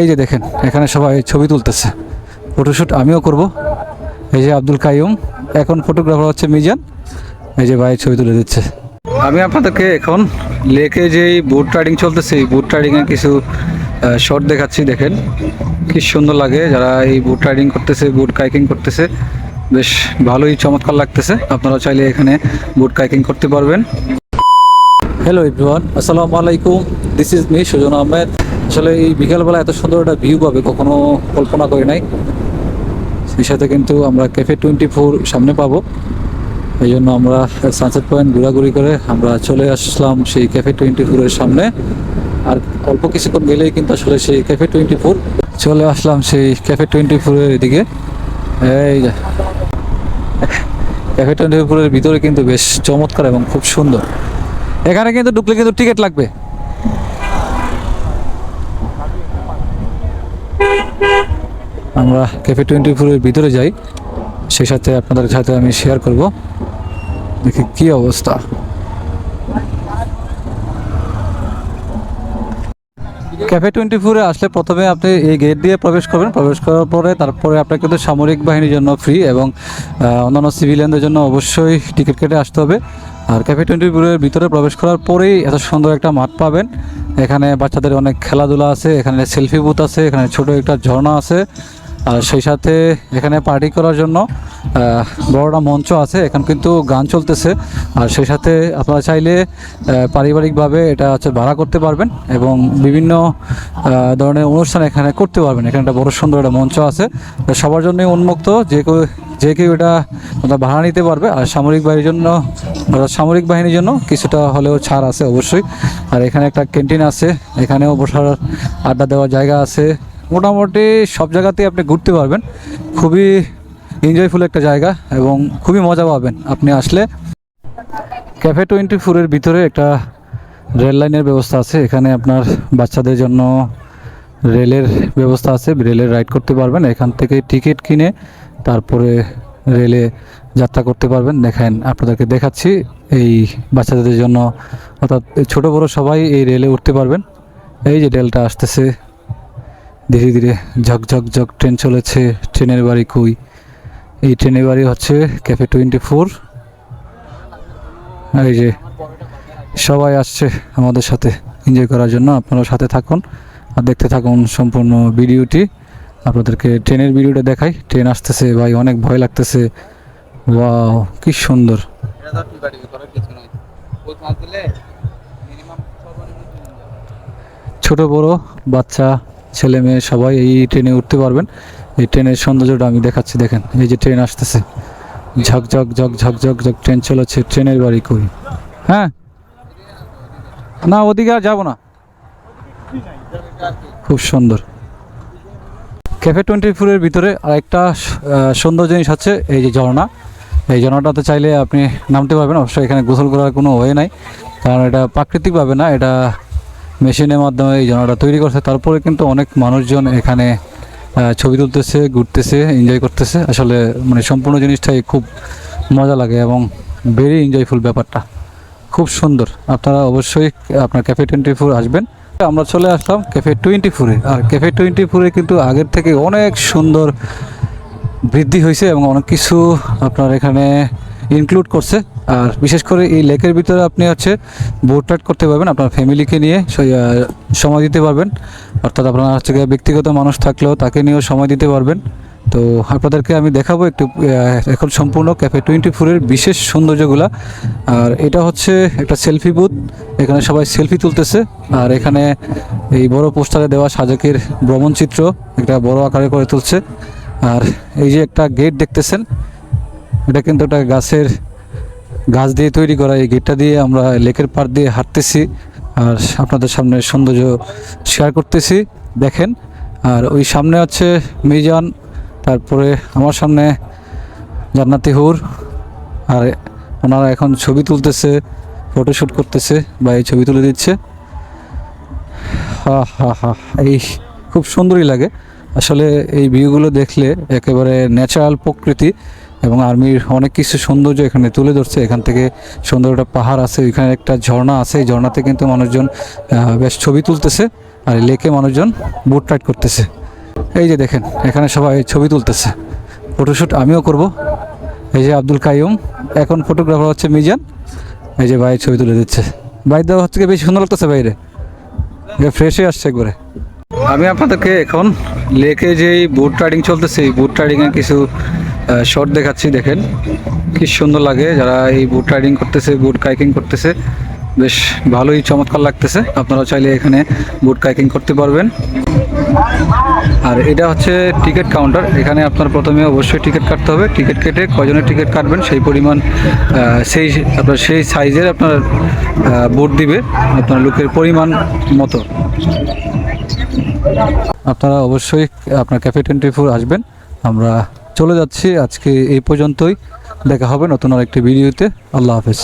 এই যে দেখেন, এখানে সবাই ছবি তুলতেছে। ফটোশ্যুট আমিও করব। এই যে আব্দুল কাইম এখন ফটোগ্রাফার হচ্ছে মিজান। এই যে ভাই ছবি তুলে দিচ্ছে। আমি আপনাদেরকে এখন লেকে যেই বোট রাইডিং চলতেছে, এই বোট রাইডিংয়ে কিছু শর্ট দেখাচ্ছি, দেখেন। কি সুন্দর লাগে যারা এই বোট রাইডিং করতেছে বোট কাইকিং করতেছে। বেশ ভালোই চমৎকার লাগতেছে। আপনারা চাইলে এখানে বোট কাইকিং করতে পারবেন। হ্যালো এভরিওয়ান আসসালামু আলাইকুম this is me Sujan Ahmed আসলে এই বিকালবেলা এত সুন্দর একটা ভিউ পাবে, কখনো কল্পনা করি নাই। সেই সাথে কিন্তু আমরা ক্যাফে টোয়েন্টি ফোর সামনে পাবো। এই জন্য আমরা সানসেট পয়েন্ট ঘোরাঘুরি করে আমরা চলে আসলাম সেই ক্যাফে টোয়েন্টি ফোরের সামনে। আর অল্প কিছুক্ষণ গেলেই কিন্তু আসলে সেই ক্যাফে টোয়েন্টি ফোর চলে আসলাম সেই ক্যাফে টোয়েন্টি ফোরের এদিকে এই ক্যাফে টোয়েন্টি ফোরের ভিতরে কিন্তু বেশ চমৎকার এবং খুব সুন্দর। এখানে কিন্তু ঢুকলে কিন্তু টিকিট লাগবে। আমরা ক্যাফে টোয়েন্টি ফোরের ভিতরে যাই। সেই সাথে আপনাদের সাথে আমি শেয়ার করব। দেখি কি অবস্থা। ক্যাফে টোয়েন্টি ফোরে আসলে প্রথমে আপনি এই গেট দিয়ে প্রবেশ করবেন। প্রবেশ করার পরে তারপরে আপনার কিন্তু সামরিক বাহিনীর জন্য ফ্রি এবং অন্যান্য সিভিলিয়ানদের জন্য অবশ্যই টিকিট কেটে আসতে হবে। আর ক্যাফে টোয়েন্টি ফোরের ভিতরে প্রবেশ করার পরেই এত সুন্দর একটা মাঠ পাবেন। এখানে বাচ্চাদের অনেক খেলাধুলা আছে, এখানে সেলফি বুথ আছে, এখানে ছোট একটা ঝর্ণা আছে। আর সেই সাথে এখানে পার্টি করার জন্য বড়টা মঞ্চ আছে, এখানে কিন্তু গান চলতেছে। আর সেই সাথে আপনারা চাইলে পারিবারিকভাবে এটা হচ্ছে ভাড়া করতে পারবেন এবং বিভিন্ন ধরনের অনুষ্ঠান এখানে করতে পারবেন। এখানে একটা বড় সুন্দর একটা মঞ্চ আছে। সবার জন্যই উন্মুক্ত, যে কেউ যে কেউ এটা ভাড়া নিতে পারবে। আর সামরিক বাহিনীর জন্য সামরিক বাহিনীর জন্য কিছুটা হলেও ছাড় আছে অবশ্যই। আর এখানে একটা ক্যান্টিন আছে, এখানেও বসার আড্ডা দেওয়ার জায়গা আছে। মোটামুটি সব জায়গাতেই আপনি ঘুরতে পারবেন। খুবই এনজয়ফুল একটা জায়গা এবং খুবই মজা পাবেন। আপনি আসলে ক্যাফে টোয়েন্টি ফোরের ভিতরে একটা রেল লাইনের ব্যবস্থা আছে। এখানে আপনার বাচ্চাদের জন্য রেলের ব্যবস্থা আছে। রেলের রাইড করতে পারবেন। এখান থেকে টিকিট কিনে তারপরে রেলে যাত্রা করতে পারবেন। দেখেন, আপনাদেরকে দেখাচ্ছি এই বাচ্চাদের জন্য। অর্থাৎ ছোট বড় সবাই এই রেলে উঠতে পারবেন। এই যে রেলটা আসতেছে। ধীরে ধীরে ঝকঝক ঝক ট্রেন চলেছে ট্রেনের বাড়ি কই। এই ট্রেনের বাড়ি হচ্ছে ক্যাফে টোয়েন্টি ফোর এই যে সবাই আসছে আমাদের সাথে এনজয় করার জন্য, আপনারা সাথে থাকুন আর দেখতে থাকুন সম্পূর্ণ ভিডিওটি। আপনাদেরকে ট্রেনের ভিডিওটা দেখাই। ট্রেন আসতেছে, ভাই অনেক ভয় লাগতেছে। ওয়াও, কি সুন্দর। ছোট বড় বাচ্চা ছেলে মেয়ে সবাই এই ট্রেনে উঠতে পারবেন। এই ট্রেনের সৌন্দর্যটা আমি দেখাচ্ছি, দেখেন। এই যে ট্রেন আসতেছে। ঝকঝক ঝক ঝক ঝক ঝক ট্রেন চলেছে, ট্রেনের বাড়ি কই? হ্যাঁ? না, ওদিকে আর যাব না। খুব সুন্দর। ক্যাফে টোয়েন্টি ফোরের ভিতরে আরেকটা সুন্দর জিনিস হচ্ছে এই যে ঝর্ণা। এই ঝর্ণাটাতে চাইলে আপনি নামতে পারবেন। অবশ্যই এখানে গোসল করার কোনো ওয়ে নাই। কারণ এটা প্রাকৃতিকভাবে না, এটা মেশিনের মাধ্যমে এই ঝর্ণাটা তৈরি করছে। তারপরে কিন্তু অনেক মানুষজন এখানে ছবি তুলতেছে, ঘুরতেছে এনজয় করতেছে। আসলে মানে সম্পূর্ণ জিনিসটাই খুব মজা লাগে এবং ভেরি এনজয়ফুল ব্যাপারটা। খুব সুন্দর। আপনারা অবশ্যই আপনার ক্যাফে টোয়েন্টি ফোর আসবেন। আমরা চলে আসলাম ক্যাফে টোয়েন্টি ফোরে আর ক্যাফে টোয়েন্টি ফোরে কিন্তু আগের থেকে অনেক সুন্দর বৃদ্ধি হয়েছে এবং অনেক কিছু আপনার এখানে ইনক্লুড করছে। আর বিশেষ করে এই লেকের ভিতরে আপনি হচ্ছে বোট রাইড করতে পারবেন, আপনার ফ্যামিলিকে নিয়ে সময় দিতে পারবেন। অর্থাৎ আপনার হচ্ছে ব্যক্তিগত মানুষ থাকলেও তাকে নিয়েও সময় দিতে পারবেন। তো আপনাদেরকে আমি দেখাবো একটু এখন সম্পূর্ণ ক্যাফে টোয়েন্টি ফোরের বিশেষ সৌন্দর্যগুলা। আর এটা হচ্ছে একটা সেলফি বুথ এখানে সবাই সেলফি তুলতেছে। আর এখানে এই বড় পোস্টারে দেওয়া সাজকের ভ্রমণচিত্র একটা বড় আকারে করে তুলছে। আর এই যে একটা গেট দেখতেছেন, এটা কিন্তু একটা গাছের গাছ দিয়ে তৈরি করা এই গেটটা দিয়ে আমরা লেকের পাড় দিয়ে হাঁটতেছি আর আপনাদের সামনে সৌন্দর্য শেয়ার করতেছি, দেখেন। আর ওই সামনে হচ্ছে মিজান, তারপরে আমার সামনে জান্নাতি হুর, আর ওনারা এখন ছবি তুলতেছে ফটোশ্যুট করতেছে, বা এই ছবি তুলে দিচ্ছে। হা হা হা, এই খুব সুন্দরই লাগে। আসলে এই ভিউগুলো দেখলে একেবারে ন্যাচারাল প্রকৃতি। এবং আর্মির অনেক কিছু সৌন্দর্য এখানে তুলে ধরছে। এখান থেকে সুন্দর একটা পাহাড় আছে এখানে একটা ঝর্ণা আছে। এই ঝর্ণাতে কিন্তু মানুষজন বেশ ছবি তুলতেছে আর লেকে মানুষজন বুট রাইড করতেছে। এই যে দেখেন, এখানে সবাই ছবি তুলতেছে। ফটোশ্যুট আমিও করব। এই যে আব্দুল কাইম এখন ফটোগ্রাফার হচ্ছে মিজান। এই যে ভাই ছবি তুলে দিচ্ছে। ভাই, দেওয়া হচ্ছে বেশি সুন্দর লাগতেছে বাইরে? ফ্রেশ হয়ে আসছে একবারে। আমি আপনাদেরকে এখন লেকে যে বুট রাইডিং চলতেছে, এই বুট রাইডিংয়ের কিছু শর্ট দেখাচ্ছি, দেখেন। কি সুন্দর লাগে, যারা এই বুট রাইডিং করতেছে বুট কাইকিং করতেছে, বেশ ভালোই চমৎকার লাগতেছে। আপনারা চাইলে এখানে বুট কাইকিং করতে পারবেন। আর এটা হচ্ছে টিকিট কাউন্টার এখানে আপনার প্রথমে অবশ্যই টিকিট কাটতে হবে। টিকিট কেটে কজনের টিকিট কাটবেন, সেই পরিমাণ সেই, আপনার সেই সাইজের আপনার বুট দিবে, আপনার লোকের পরিমাণ মতো। আপনারা অবশ্যই আপনার ক্যাফে টোয়েন্টি ফোর আসবেন, আমরা চলে যাচ্ছি। আজকে এই পর্যন্তই। দেখা হবে নতুন আরেকটি ভিডিওতে। আল্লাহ হাফেজ।